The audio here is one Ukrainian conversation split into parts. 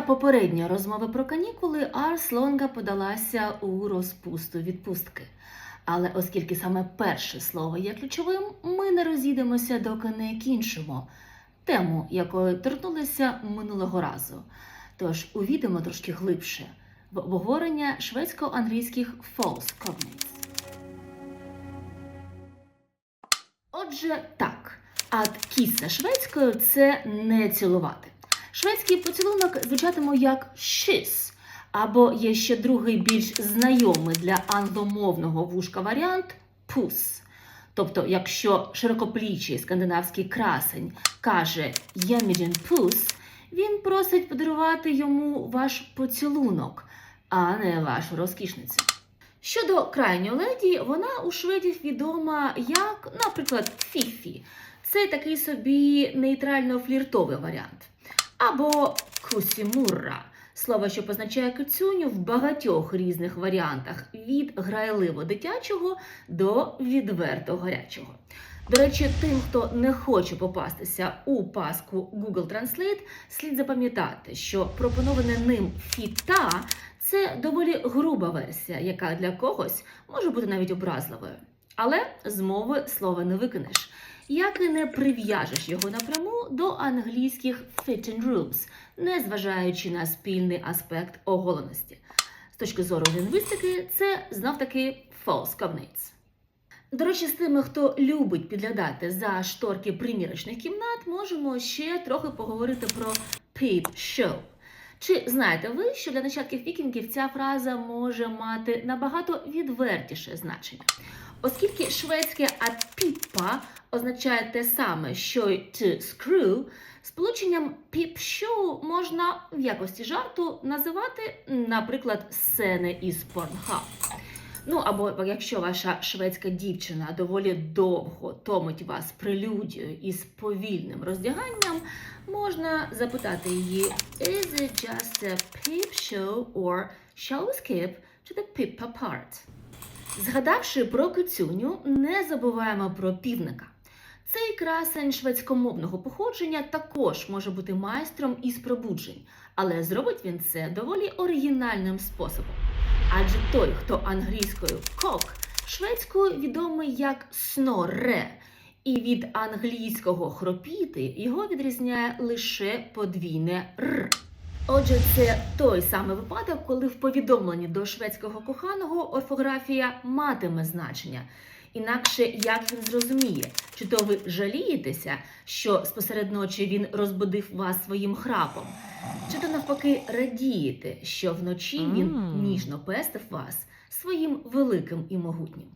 Після попередньої розмови про канікули Арс Лонга подалася у розпусту відпустки. Але оскільки саме перше слово є ключовим, ми не розійдемося, доки не кінчимо тему, якої торкнулися минулого разу. Тож увійдемо трошки глибше в обговорення шведсько-англійських false cognates. Отже, так, ад кіса шведською це не цілувати. Шведський поцілунок звучатиме як «щис», або є ще другий більш знайомий для англомовного вушка варіант пус. Тобто, якщо широкоплічий скандинавський красень каже «Єміджен пус», він просить подарувати йому ваш поцілунок, а не вашу розкішницю. Щодо крайньої леді, вона у шведів відома як, наприклад, фіфі. Це такий собі нейтрально-фліртовий варіант. Або кусімурра. Слово, що позначає кицюню в багатьох різних варіантах від грайливо дитячого до відверто гарячого. До речі, тим, хто не хоче попастися у паску Google Translate, слід запам'ятати, що пропоноване ним фіта це доволі груба версія, яка для когось може бути навіть образливою. Але з мови слова не викинеш, як і не прив'яжеш його напряму до англійських fitting rooms, не зважаючи на спільний аспект оголеності. З точки зору лінгвістики, це знов таки false cognates. До речі, з тими, хто любить підглядати за шторки примірочних кімнат, можемо ще трохи поговорити про peep show. Чи знаєте ви, що для нащадків вікінгів ця фраза може мати набагато відвертіше значення? Оскільки шведське апіпа означає те саме, що й «to screw», сполученням «peep show» можна в якості жарту називати, наприклад, сцени із Pornhub. Ну або якщо ваша шведська дівчина доволі довго томить вас прелюдією із повільним роздяганням, можна запитати її Is it just a peep show or shall we skip to the part? Згадавши про кицюню, не забуваємо про півника. Цей красень шведськомовного походження також може бути майстром із пробуджень, але зробить він це доволі оригінальним способом. Адже той, хто англійською кок, шведською відомий як сноре, і від англійського хропіти його відрізняє лише подвійне р. Отже, це той самий випадок, коли в повідомленні до шведського коханого орфографія матиме значення. Інакше як він зрозуміє, чи то ви жалієтеся, що спосеред ночі він розбудив вас своїм храпом, чи то навпаки радієте, що вночі він ніжно пестив вас своїм великим і могутнім.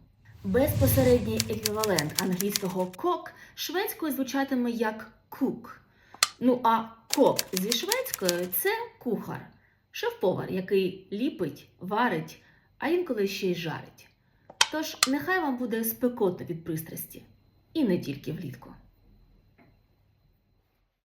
Безпосередній еквівалент англійського кок шведською звучатиме як кук. Ну а кок зі шведською це кухар, шеф-повар, який ліпить, варить, а інколи ще й жарить. Тож нехай вам буде спекотно від пристрасті, і не тільки влітку.